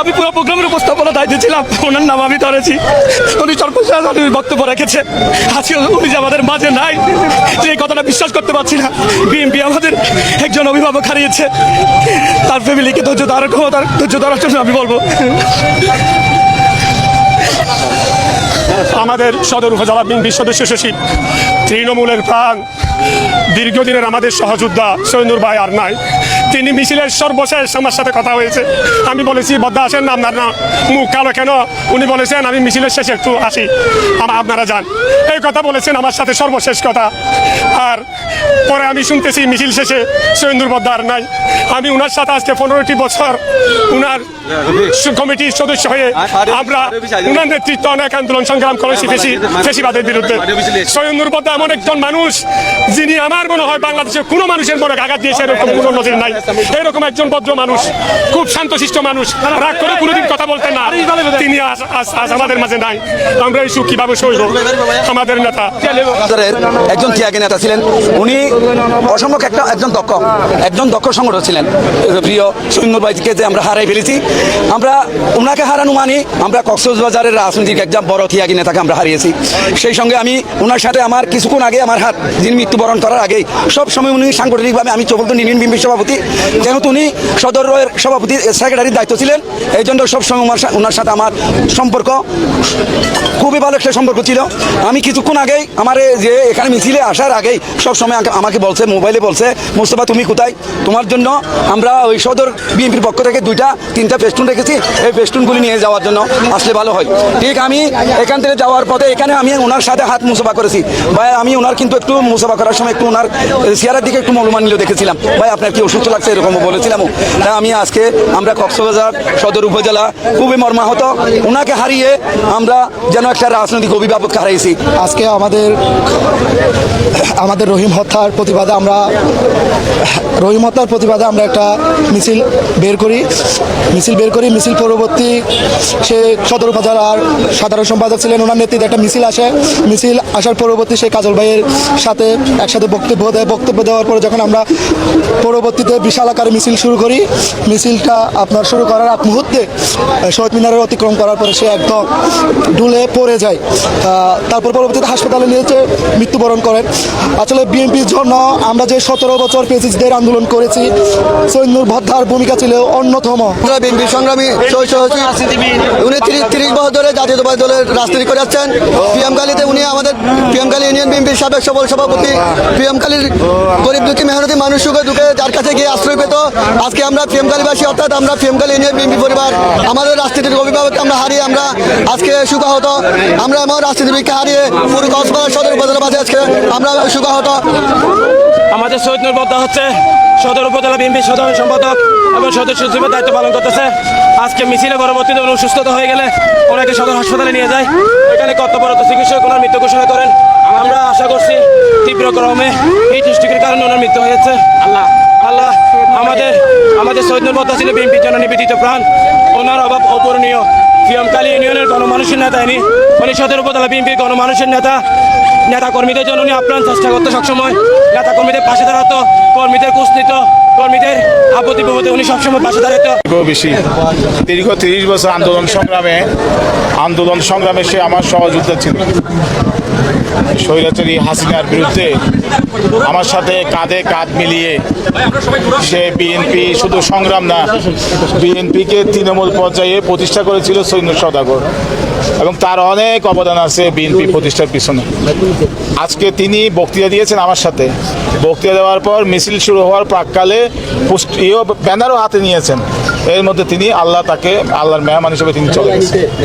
আমি পুরো প্রোগ্রামের উপস্থাপনা দায়িত্বে ছিলাম। ওনার নাম আমি ধরেছি। উনি সর্বশেষ বক্তব্য রেখেছে। আজকে উনি যে আমাদের মাঝে নাই, যে এই কথাটা বিশ্বাস করতে পারছি না, বিএনপি আমাদের একজন অভিভাবক হারিয়েছে। তার ফ্যামিলিকে ধৈর্য ধারণ ক্ষমতার ধৈর্য ধরার জন্য আমি বলব। আমাদের সদর উপজেলা বিএনপির সদস্য সচিব তৃণমূলের প্রাণ, দীর্ঘদিনের আমাদের সহযোদ্ধা সৈনুর ভাই আর নাই। তিনি মিছিলের সর্বশেষ আমার সাথে কথা হয়েছে। আমি বলেছি বদ্দা আসেন না আপনার না মুখ কালো কেন? উনি বলেছেন আমি মিছিলের শেষে একটু আসি। আপনারা যান। এই কথা বলেছেন আমার সাথে সর্বশেষ কথা। আর পরে আমি শুনতেছি মিছিল শেষে সৈন্দুর বদ্দা নাই। আমি উনার সাথে আজকে পনেরোটি বছর উনার কমিটির সদস্য হয়ে আমরা উনার নেতৃত্বে অনেক আন্দোলন সংগ্রাম করেছি ফেসি ফেসিবাদের বিরুদ্ধে। সৈন্দুর বদ্দা এমন একজন মানুষ যিনি আমার মনে হয় বাংলাদেশের কোনো মানুষের মনে আঘাত দিয়েছে এরকম কোনো নজির নাই। এরকম একজন ভদ্র মানুষ, খুব শান্তশিষ্ট মানুষ, রাগ করে কোনোদিন কথা বলতেন না। তিনি আজ আমাদের মাঝে নাই। আমরা এই কীভাবে সইব। আমাদের নেতা। একজন ত্যাগী নেতা ছিলেন। উনি অসম্ভব একটা একজন দক্ষ একজন দক্ষ সংগঠক ছিলেন। প্রিয় সুন্দর ভাইকে যে আমরা হারাই ফেলেছি। আমরা ওনাকে হারানো মানে আমরা কক্সবাজারের রাজনৈতিক একজন বড় ত্যাগী নেতাকে আমরা হারিয়েছি। সেই সঙ্গে আমি ওনার সাথে আমার কিছুক্ষণ আগে আমার হাত, যিনি মৃত্যুবরণ করার আগেই সব সময় উনি সাংগঠনিকভাবে আমি ইউনিয়ন বিএনপির সভাপতি যেহেতু উনি সদরের সভাপতি সেক্রেটারির দায়িত্ব ছিলেন, এই জন্য সবসময় ওনার সাথে আমার সম্পর্ক খুবই ভালো একটা সম্পর্ক ছিল। আমি কিছুক্ষণ আগেই আমার যে এখানে মিছিলে আসার আগেই সবসময় আমাকে- বলছে, মোবাইলে বলছে, মোস্তফা, তুমি কোথায়? তোমার জন্য আমরা ওই সদর বিএনপির পক্ষ থেকে দুইটা, তিনটা পেস্টুন রেখেছি। এই পেস্টুনগুলি নিয়ে যাওয়ার জন্য আসলে ভালো হয়। ঠিক আমি এখান থেকে যাওয়ার পথে এখানে আমি ওনার সাথে হাত মুসাফা করেছি। ভাই, আমি ওনার কিন্তু একটু মুসাফা করার সময় একটু ওনার চেয়ারের দিকে একটু মলমান নিল দেখেছিলাম। ভাই, আপনার কি অসুস্থ লাগছে এরকম বলেছিলাম। তাই আমি আজকে আমরা কক্সবাজার সদর উপজেলা খুবই মর্মাহত। ওনাকে হারিয়ে আমরা যেন একটা রাজনৈতিক অভিভাবককে হারিয়েছি আজকে আমাদের আমাদের রহিম হত্যার প্রতিবাদে আমরা, রহিম হত্যার প্রতিবাদে আমরা একটা মিছিল বের করি। মিছিল বের করি, মিছিল পরবর্তী সে সদর উপজেলার সাধারণ সম্পাদক ছিলেন, ওনার নেতৃত্বে একটা মিছিল আসে। মিছিল আসার পরবর্তী সে কাজল ভাইয়ের সাথে একসাথে বক্তব্য দেয়। বক্তব্য দেওয়ার পরে যখন আমরা পরবর্তীতে বিশাল আকারে মিছিল শুরু করি। মিছিলটা আপনার শুরু করার আগ মুহূর্তে শহীদ মিনারের অতিক্রম করার পরে সে একদম ডুলে পড়ে যায়। তারপর পরবর্তীতে হাসপাতালে নিয়েছে মৃত্যুবরণ করেন। আসলে বিএনপির জন্য আমরা যে সতেরো বছর পেসিসদের আন্দোলন করেছি, সৈন্যুর ভদ্রার ভূমিকা ছিল অন্যতম। বিএনপি সংগ্রামী উনি তিরিশ তিরিশ বছর ধরে জাতীয়তাবাদী দলের রাজনীতি করে যাচ্ছেন পিএমকালীতে উনি আমাদের পিএমকালী ইউনিয়ন বিএনপির সাবেক সফল সভাপতি। পিএমকালীর গরিব দুঃখী, মেহনতি, মানুষ সুখে দুঃখে যার কাছে গিয়ে আশ্রয় পেত। আজকে আমরা পিএমকালীবাসী অর্থাৎ আমরা পিএমকালী ইউনিয়ন বিএনপি পরিবার, আমাদের রাজনীতির অভিভাবককে আমরা হারিয়ে আমরা আজকে সুখাহত আমরা এমন রাজনীতিবিদকে হারিয়ে পুরো কক্সবাজার সদর উপজেলাবাসী আজকে আমরা সুখাহত আমাদের শহীদ নূরবদ্দা হচ্ছে। সদর উপজেলা বিএনপির সাধারণ সম্পাদক এবং সদস্য সচিবের দায়িত্ব পালন করতেছে। আজকে মিছিলে পরবর্তীতে উনি অসুস্থতা হয়ে গেলে ওনাকে সদর হাসপাতালে নিয়ে যায়। এখানে কর্তব্যরত চিকিৎসক ওনার মৃত্যু ঘোষণা করেন। আমরা আশা করছি তীব্র ক্রমে এই দৃষ্টির কারণে ওনার মৃত্যু হয়েছে। আল্লাহ আমাদের আমাদের শহীদ নূরবদ্দা ছিল বিএনপির জন্য নিবেদিত প্রাণ। ওনার অভাব অপূরণীয়। পিএমকালী ইউনিয়নের গণমানুষের নেতা ইনি। উনি সদর উপজেলা বিএনপির গণমানুষের নেতা। নেতা কর্মীদের জন্য উনি আপ্রাণ চেষ্টা করতো সবসময়। নেতা কর্মীদের পাশে দাঁড়াতো কর্মীদের কুস্তিত কর্মীদের আপত্তি বিপদে উনি সবসময় পাশে দাঁড়াতো। বেশি। দীর্ঘ তিরিশ বছর আন্দোলন সংগ্রামে আন্দোলন সংগ্রামে সে আমার সহযোদ্ধা ছিল। স্বৈরাচারী হাসিনার বিরুদ্ধে আমার সাথে কাঁধে কাঁধ মিলিয়ে সে বিএনপি শুধু সংগ্রাম না বিএনপিকে তৃণমূল পর্যায়ে প্রতিষ্ঠা করেছিল সৈন্য সদাগর। এবং তার অনেক অবদান আছে বিএনপি প্রতিষ্ঠার পিছনে। আজকে তিনি বক্তৃতা দিয়েছেন আমার সাথে। বক্তৃতা দেওয়ার পর মিছিল শুরু হওয়ার প্রাককালে পুষ্ট- ইয়ে ব্যানারও হাতে নিয়েছেন। এর মধ্যে তিনি আল্লাহ তাকে আল্লাহর মেহমান হিসেবে তিনি চলে গেছেন।